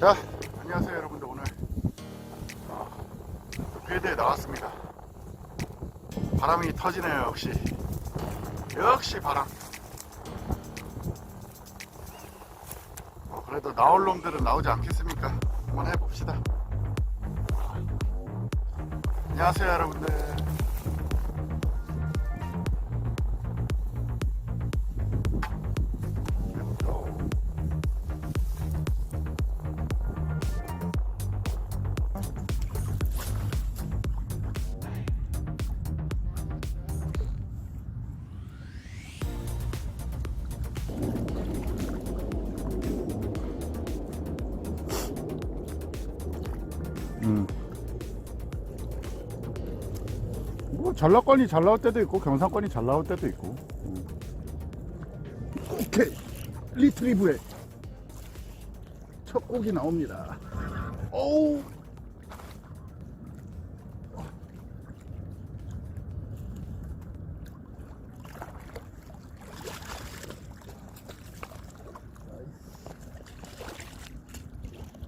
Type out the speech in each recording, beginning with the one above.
자, 안녕하세요 여러분들 오늘 어, 배대에 나왔습니다. 바람이 터지네요 역시. 역시 바람. 어, 그래도 나올 놈들은 나오지 않겠습니까? 한번 해봅시다. 안녕하세요 여러분들. 전라권이 잘 나올 때도 있고 경상권이 잘 나올 때도 있고 음. 오케이 리트리브의 첫 곡이 나옵니다 오우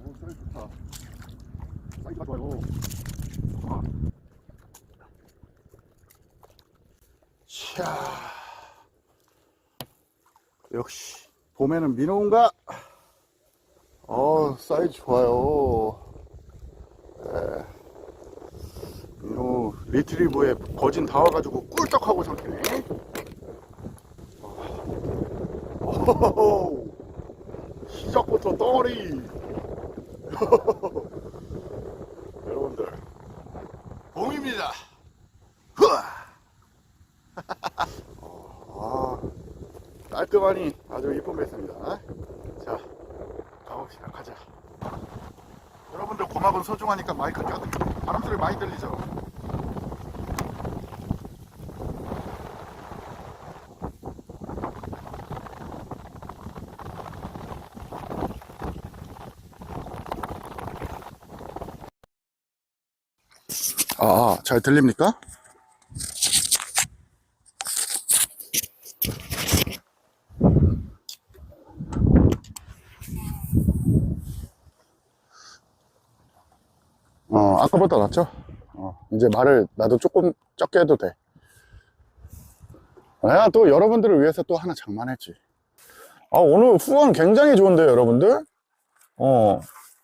오, 사이즈 좋다. 사이즈가 좋아요. 아. 샤 역시 봄에는 민호인가? 어 사이즈 좋아요. 예. 민호 리트리브에 거진 다 와가지고 꿀떡하고 삼키네. 오호호호. 시작부터 덩어리. 여러분들 봄입니다. 흐아 아, 깔끔하니 아주 이쁜 배스입니다. 자, 가봅시다. 가자. 여러분들 고막은 소중하니까 마이크 껴 바람 소리 많이 들리죠? 아, 아, 잘 들립니까? 어, 아까보다 낫죠? 어, 이제 말을 나도 조금 적게 해도 돼. 내가 또 여러분들을 위해서 또 하나 장만했지. 아, 오늘 후원 굉장히 좋은데요, 여러분들? 어,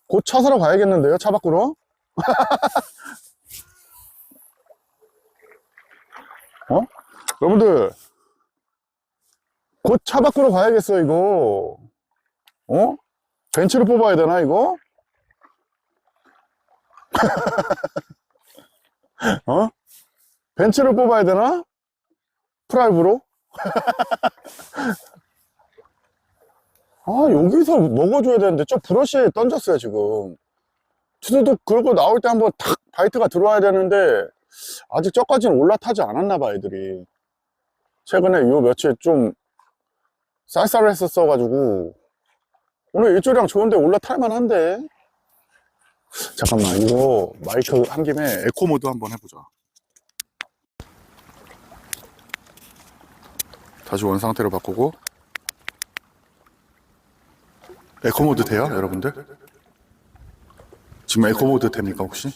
곧 차 사러 가야겠는데요, 차 밖으로? 어? 여러분들, 곧 차 밖으로 가야겠어, 이거. 어? 벤츠를 뽑아야 되나, 이거? 어? 벤츠를 뽑아야 되나? 프라이브로? 아, 여기서 먹어줘야 되는데, 저 브러쉬에 던졌어요, 지금. 투두둑 그러고 나올 때 한번 탁 바이트가 들어와야 되는데, 아직 저까지는 올라타지 않았나 봐, 애들이. 최근에 요 며칠 좀 쌀쌀했었어 가지고, 오늘 일조량 좋은데 올라탈 만 한데? 잠깐만. 이거 마이크 한 김에 에코 모드 한번 해보자. 다시 원 상태로 바꾸고. 에코 모드 돼요 여러분들? 지금 에코 모드 됩니까 혹시?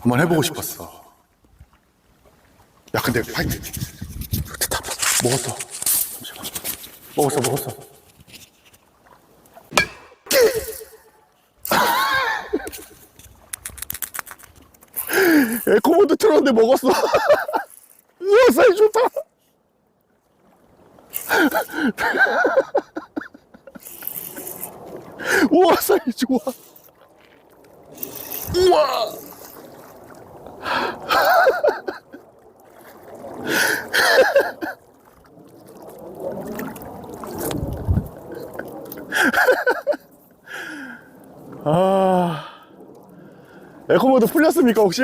한번 해보고 싶었어. 야 근데 됐다 먹었어. 잠시만 먹었어 먹었어 에코모드 틀었는데 먹었어. 우와, 사이 좋다. 우와, 사이 좋아. 우와. 아. 에코모드 풀렸습니까 혹시?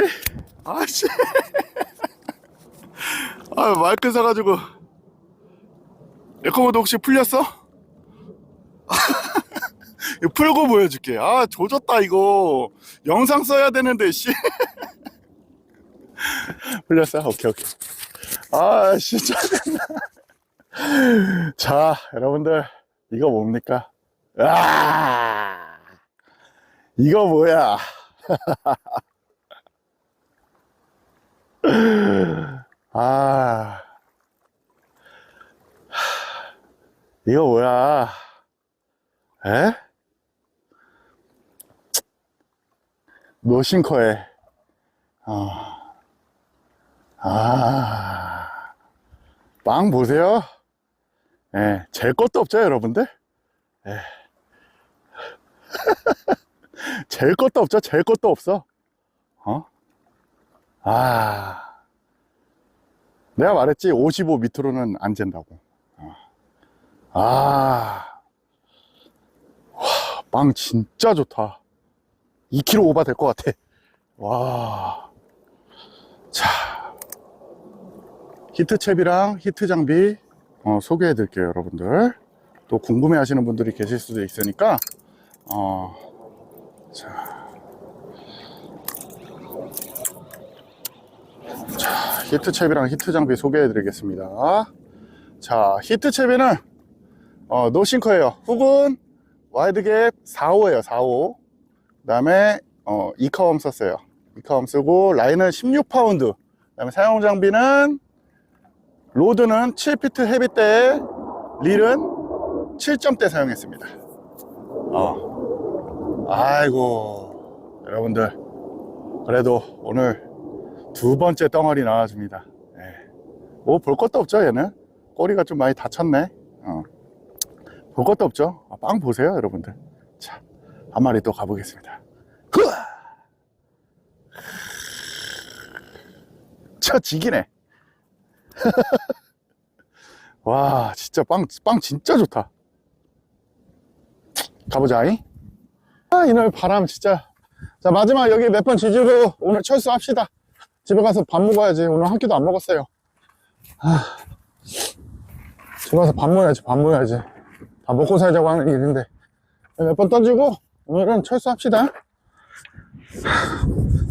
아씨 아 마이크 사가지고 에코모드 혹시 풀렸어? 풀고 보여줄게 아 조졌다 이거 영상 써야 되는데 씨 풀렸어? 오케이 오케이 아 진짜 자 여러분들 이거 뭡니까? 아, 이거 뭐야? 아, 이거 뭐야? 에? 노싱커에, 아, 아, 빵 보세요. 예, 제 것도 없죠, 여러분들? 예. 제 것도 없죠, 제 것도 없어. 어? 아. 내가 말했지, 55 밑으로는 안 잰다고. 어. 아. 와, 빵 진짜 좋다. 2kg 오바 될 것 같아. 와. 자. 히트채비랑 히트 장비 어, 소개해 드릴게요, 여러분들. 또 궁금해 하시는 분들이 계실 수도 있으니까, 어, 자. 자, 히트채비랑 히트 장비 소개해 드리겠습니다. 자, 히트채비는, 어, 노싱커예요. 훅은 와이드갭 4호예요, 4호. 그 다음에, 어, 이카엄 썼어요. 이카엄 쓰고, 라인은 16파운드. 그 다음에 사용 장비는 로드는 7피트 헤비대, 릴은 7점대 사용했습니다. 어. 아이고, 여러분들. 그래도 오늘 두 번째 덩어리 나와줍니다. 뭐볼 것도 없죠, 얘는. 꼬리가 좀 많이 다쳤네. 어. 볼 것도 없죠. 아, 빵 보세요, 여러분들. 자, 한 마리 또 가보겠습니다. 흐아! 저 지기네. 와, 진짜 빵, 빵 진짜 좋다. 가보자잉. 아, 이날 바람 진짜. 자, 마지막 여기 몇 번 지지로 오늘 철수합시다. 집에 가서 밥 먹어야지. 오늘 한 끼도 안 먹었어요. 아, 집에 가서 밥 먹어야지, 밥 먹어야지. 다 먹고 살자고 하는 일인데. 몇 번 던지고 오늘은 철수합시다.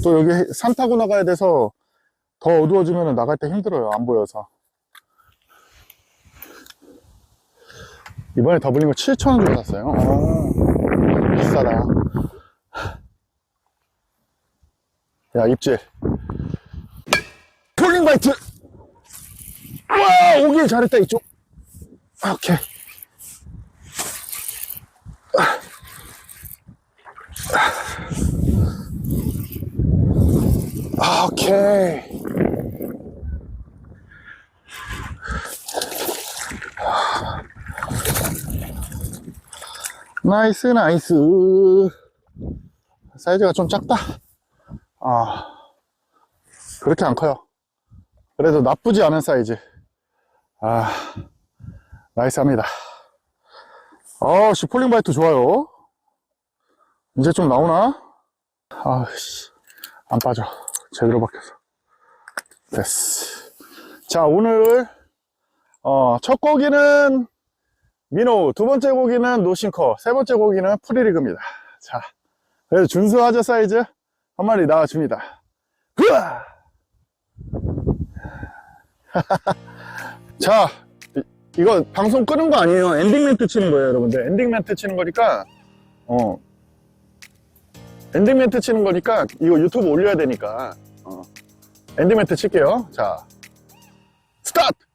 또 여기 산 타고 나가야 돼서 더 어두워지면 나갈 때 힘들어요. 안 보여서. 이번에 더블링을 7,000원 주고 샀어요. 어, 비싸다. 야, 입질. 폴링 바이트! 와, 오길 잘했다, 이쪽. 아, 오케이. 아, 오케이. 나이스, 나이스. 사이즈가 좀 작다. 아, 그렇게 안 커요. 그래도 나쁘지 않은 사이즈. 아, 나이스 합니다. 아, 씨, 폴링 바이트 좋아요. 이제 좀 나오나? 아, 씨, 안 빠져. 제대로 박혀서. 됐어. 자, 오늘, 어, 첫 고기는 민호, 두 번째 고기는 노싱커, 세 번째 고기는 프리리그입니다. 자, 그래서 준수하저 사이즈 한 마리 나와줍니다. 자, 이- 이거 방송 끄는 거 아니에요. 엔딩 멘트 치는 거예요, 여러분들. 엔딩 멘트 치는 거니까, 어, 엔딩 멘트 치는 거니까 이거 유튜브 올려야 되니까, 어, 엔딩 멘트 칠게요. 자, 스타트!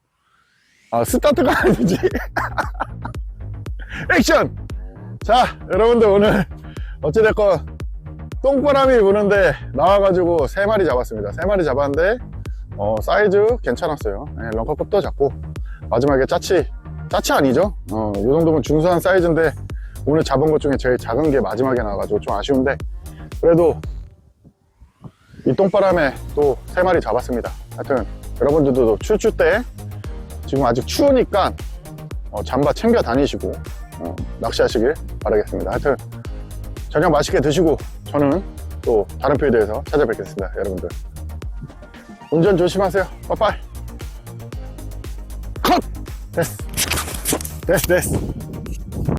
아, 스타트가 아니지. 액션! 자, 여러분들 오늘 어찌됐건 똥바람이 부는데 나와가지고 세 마리 잡았습니다. 세 마리 잡았는데 어, 사이즈 괜찮았어요. 네, 런커급도 작고 마지막에 짜치 짜치 아니죠? 어, 이 정도면 중수한 사이즈인데 오늘 잡은 것 중에 제일 작은 게 마지막에 나와가지고 좀 아쉬운데 그래도 이 똥바람에 또세 마리 잡았습니다. 하여튼 여러분들도 추추 때 지금 아직 추우니까 어, 잠바 챙겨 다니시고 어, 낚시하시길 바라겠습니다. 하여튼 저녁 맛있게 드시고 저는 또 다른 필드에서 찾아뵙겠습니다. 여러분들 운전 조심하세요. 빠빠이 컷! 됐어 됐어 됐어